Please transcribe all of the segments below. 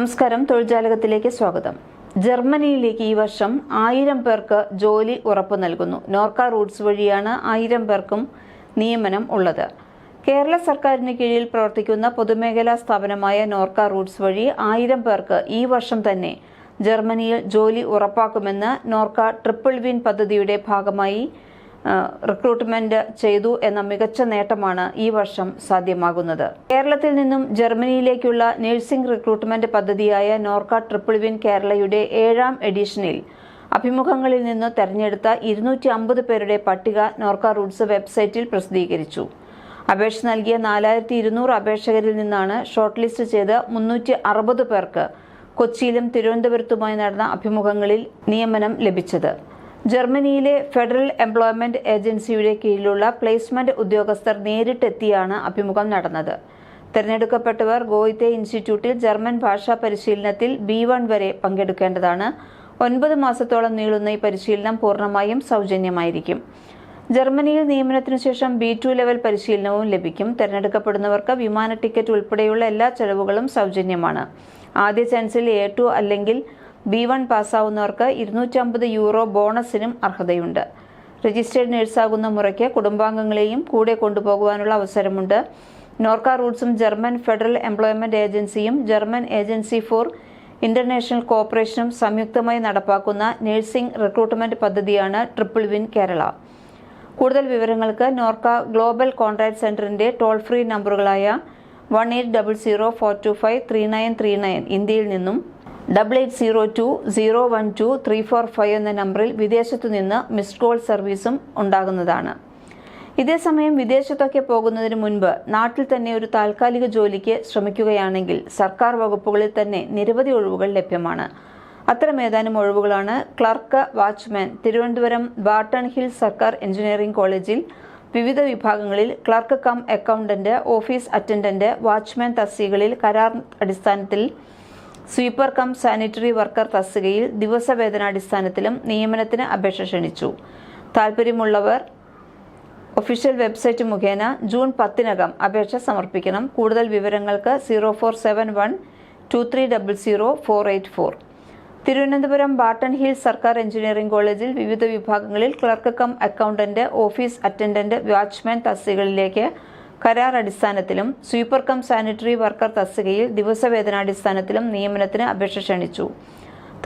നമസ്കാരം. തൊഴിൽജാലകത്തിലേക്ക് സ്വാഗതം. ജർമ്മനിയിലേക്ക് ഈ വർഷം ആയിരം പേർക്ക് ജോലി ഉറപ്പു നൽകുന്നു. നോർക്ക റൂട്ട്സ് വഴിയാണ് ആയിരം പേർക്കും നിയമനം ഉള്ളത്. കേരള സർക്കാരിന് കീഴിൽ പ്രവർത്തിക്കുന്ന പൊതുമേഖലാ സ്ഥാപനമായ നോർക്ക റൂട്ട്സ് വഴി ആയിരം പേർക്ക് ഈ വർഷം തന്നെ ജർമ്മനിയിൽ ജോലി ഉറപ്പാക്കുമെന്ന് നോർക്ക ട്രിപ്പിൾ വിൻ പദ്ധതിയുടെ ഭാഗമായി റിക്രൂട്ട്മെന്റ് ചെയ്തു എന്ന മികച്ച നേട്ടമാണ് ഈ വർഷം സാധ്യമാകുന്നത്. കേരളത്തിൽ നിന്നും ജർമ്മനിയിലേക്കുള്ള നഴ്സിംഗ് റിക്രൂട്ട്മെന്റ് പദ്ധതിയായ നോർക്ക ട്രിപ്പിൾ വിൻ കേരളയുടെ ഏഴാം എഡിഷനിൽ അഭിമുഖങ്ങളിൽ നിന്ന് തെരഞ്ഞെടുത്ത ഇരുന്നൂറ്റി അമ്പത് പേരുടെ പട്ടിക നോർക്ക റൂട്ട്സ് വെബ്സൈറ്റിൽ പ്രസിദ്ധീകരിച്ചു. അപേക്ഷ നൽകിയ നാലായിരത്തി ഇരുന്നൂറ് അപേക്ഷകരിൽ നിന്നാണ് ഷോർട്ട് ലിസ്റ്റ് ചെയ്ത് മുന്നൂറ്റി അറുപത് പേർക്ക് കൊച്ചിയിലും തിരുവനന്തപുരത്തുമായി നടന്ന അഭിമുഖങ്ങളിൽ നിയമനം ലഭിച്ചത്. ജർമ്മനിയിലെ ഫെഡറൽ എംപ്ലോയ്മെന്റ് ഏജൻസിയുടെ കീഴിലുള്ള പ്ലേസ്മെന്റ് ഉദ്യോഗസ്ഥർ നേരിട്ടെത്തിയാണ് അഭിമുഖം നടന്നത്. തിരഞ്ഞെടുക്കപ്പെട്ടവർ ഗോയിത്തെ ഇൻസ്റ്റിറ്റ്യൂട്ടിൽ ജർമ്മൻ ഭാഷാ പരിശീലനത്തിൽ ബി വൺ വരെ പങ്കെടുക്കേണ്ടതാണ്. ഒൻപത് മാസത്തോളം നീളുന്ന ഈ പരിശീലനം പൂർണമായും സൗജന്യമായിരിക്കും. ജർമ്മനിയിൽ നിയമനത്തിനു ശേഷം ബി ടു ലെവൽ പരിശീലനവും ലഭിക്കും. തിരഞ്ഞെടുക്കപ്പെടുന്നവർക്ക് വിമാന ടിക്കറ്റ് ഉൾപ്പെടെയുള്ള എല്ലാ ചെലവുകളും സൗജന്യമാണ്. ആദ്യ ചാൻസിൽ എ ടു അല്ലെങ്കിൽ ബി വൺ പാസ്സാവുന്നവർക്ക് ഇരുന്നൂറ്റമ്പത് യൂറോ ബോണസിനും അർഹതയുണ്ട്. രജിസ്റ്റേർഡ് നഴ്സാകുന്ന മുറയ്ക്ക് കുടുംബാംഗങ്ങളെയും കൂടെ കൊണ്ടുപോകുവാനുള്ള അവസരമുണ്ട്. നോർക്ക റൂട്ട്സും ജർമ്മൻ ഫെഡറൽ എംപ്ലോയ്മെന്റ് ഏജൻസിയും ജർമ്മൻ ഏജൻസി ഫോർ ഇന്റർനാഷണൽ കോർപ്പറേഷനും സംയുക്തമായി നടപ്പാക്കുന്ന നഴ്സിംഗ് റിക്രൂട്ട്മെന്റ് പദ്ധതിയാണ് ട്രിപ്പിൾ വിൻ കേരള. കൂടുതൽ വിവരങ്ങൾക്ക് നോർക്ക ഗ്ലോബൽ കോൺട്രാക്ട് സെന്ററിന്റെ toll free നമ്പറുകളായ one eight double zero four two five three nine three nine ഇന്ത്യയിൽ നിന്നും double eight zero two zero one two three four five എന്ന നമ്പറിൽ വിദേശത്തു നിന്ന് മിസ്ഡ് കോൾ സർവീസും ഉണ്ടാകുന്നതാണ്. ഇതേസമയം വിദേശത്തൊക്കെ പോകുന്നതിന് മുൻപ് നാട്ടിൽ തന്നെ ഒരു താൽക്കാലിക ജോലിക്ക് ശ്രമിക്കുകയാണെങ്കിൽ സർക്കാർ വകുപ്പുകളിൽ തന്നെ നിരവധി ഒഴിവുകൾ ലഭ്യമാണ്. അത്തരം ഏതാനും ഒഴിവുകളാണ് clerk watchman Thiruvananthapuram Barton Hill സർക്കാർ എഞ്ചിനീയറിംഗ് കോളേജിൽ വിവിധ വിഭാഗങ്ങളിൽ clerk cum accountant office attendant watchman തസ്തികകളിൽ കരാർ അടിസ്ഥാനത്തിൽ സ്വീപ്പർ കം സാനിറ്ററി വർക്കർ തസ്തികയിൽ ദിവസവേതനാടിസ്ഥാനത്തിലും നിയമനത്തിന് അപേക്ഷ ക്ഷണിച്ചു. താൽപ്പര്യമുള്ളവർ ഒഫീഷ്യൽ വെബ്സൈറ്റ് മുഖേന ജൂൺ പത്തിനകം അപേക്ഷ സമർപ്പിക്കണം. കൂടുതൽ വിവരങ്ങൾക്ക് zero four seven one two three double zero four eight four. Thiruvananthapuram Barton Hill സർക്കാർ എഞ്ചിനീയറിംഗ് കോളേജിൽ വിവിധ വിഭാഗങ്ങളിൽ clerk cum accountant office attendant watchman തസ്തികകളിലേക്ക് കരാർ അടിസ്ഥാനത്തിലും സ്വീപ്പർ കം സാനിറ്ററി വർക്കർ തസ്തികയിൽ ദിവസവേതനാടിസ്ഥാനത്തിലും നിയമനത്തിന് അപേക്ഷ ക്ഷണിച്ചു.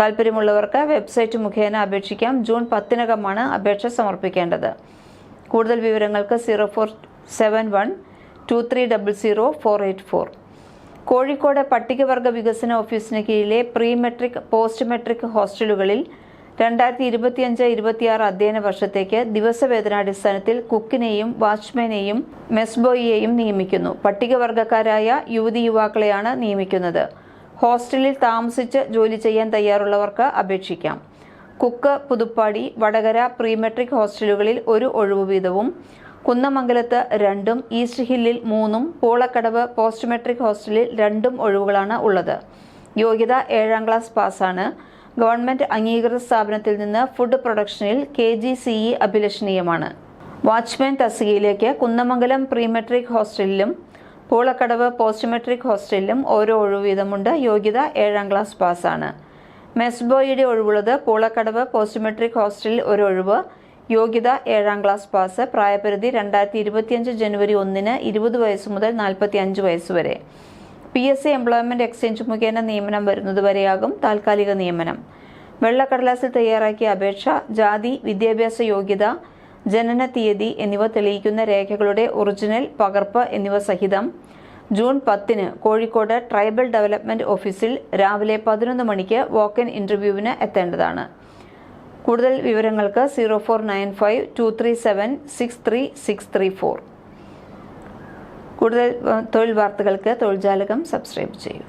താൽപ്പര്യമുള്ളവർക്ക് വെബ്സൈറ്റ് മുഖേന അപേക്ഷിക്കാം. ജൂൺ പത്തിനകമാണ് അപേക്ഷ സമർപ്പിക്കേണ്ടത്. കൂടുതൽ വിവരങ്ങൾക്ക് zero four seven one two three double zero four eight four. Kozhikode പട്ടികവർഗ വികസന ഓഫീസിന് കീഴിലെ പ്രീ മെട്രിക് പോസ്റ്റ് മെട്രിക് ഹോസ്റ്റലുകളിൽ രണ്ടായിരത്തി ഇരുപത്തിയഞ്ച് ഇരുപത്തിയാറ് അധ്യയന വർഷത്തേക്ക് ദിവസവേതനാടിസ്ഥാനത്തിൽ കുക്കിനെയും വാച്ച്മാനെയും മെസ്ബോയിയെയും നിയമിക്കുന്നു. പട്ടികവർഗക്കാരായ യുവതി യുവാക്കളെയാണ് നിയമിക്കുന്നത്. ഹോസ്റ്റലിൽ താമസിച്ച് ജോലി ചെയ്യാൻ തയ്യാറുള്ളവർക്ക് അപേക്ഷിക്കാം. Cook Puthuppadi Vadakara pre matric ഹോസ്റ്റലുകളിൽ ഒരു ഒഴിവു വീതവും കുന്നമംഗലത്ത് രണ്ടും ഈസ്റ്റ് ഹില്ലിൽ മൂന്നും പൂളക്കടവ് പോസ്റ്റ് മെട്രിക് ഹോസ്റ്റലിൽ രണ്ടും ഒഴിവുകളാണ് ഉള്ളത്. യോഗ്യത ഏഴാം ക്ലാസ് പാസ്സാണ്. ഗവൺമെന്റ് അംഗീകൃത സ്ഥാപനത്തിൽ നിന്ന് ഫുഡ് പ്രൊഡക്ഷനിൽ കെ ജി സി ഇ അഭിലഷണീയമാണ്. വാച്ച്മാൻ തസ്തികയിലേക്ക് കുന്നമംഗലം പ്രീമെട്രിക് ഹോസ്റ്റലിലും പൂളക്കടവ് പോസ്റ്റ് മെട്രിക് ഹോസ്റ്റലിലും ഓരോ ഒഴിവ് വീതമുണ്ട് യോഗ്യത ഏഴാം ക്ലാസ് പാസ്സാണ്. മെസ് ബോയിയുടെ ഒഴിവുള്ളത് പൂളക്കടവ് പോസ്റ്റ് മെട്രിക് ഹോസ്റ്റലിൽ ഒരു ഒഴിവ്. യോഗ്യത ഏഴാം ക്ലാസ് പാസ്. പ്രായപരിധി രണ്ടായിരത്തി ഇരുപത്തിയഞ്ച് ജനുവരി ഒന്നിന് ഇരുപത് വയസ്സ് മുതൽ നാൽപ്പത്തി അഞ്ച് വയസ്സ് വരെ. P S C employment exchange മുഖേന നിയമനം വരുന്നതുവരെയാകും താൽക്കാലിക നിയമനം. വെള്ളക്കടലാസിൽ തയ്യാറാക്കിയ അപേക്ഷ ജാതി വിദ്യാഭ്യാസ യോഗ്യത ജനന തീയതി എന്നിവ തെളിയിക്കുന്ന രേഖകളുടെ ഒറിജിനൽ പകർപ്പ് എന്നിവ സഹിതം ജൂൺ പത്തിന് കോഴിക്കോട് ട്രൈബൽ ഡെവലപ്മെന്റ് ഓഫീസിൽ രാവിലെ പതിനൊന്ന് മണിക്ക് വോക്കൻ ഇന്റർവ്യൂവിന് എത്തേണ്ടതാണ്. കൂടുതൽ വിവരങ്ങൾക്ക് zero four nine five two three seven six three six three four. കൂടുതൽ തൊഴിൽ വാർത്തകൾക്ക് തൊഴിൽ ജാലകം സബ്സ്ക്രൈബ് ചെയ്യൂ.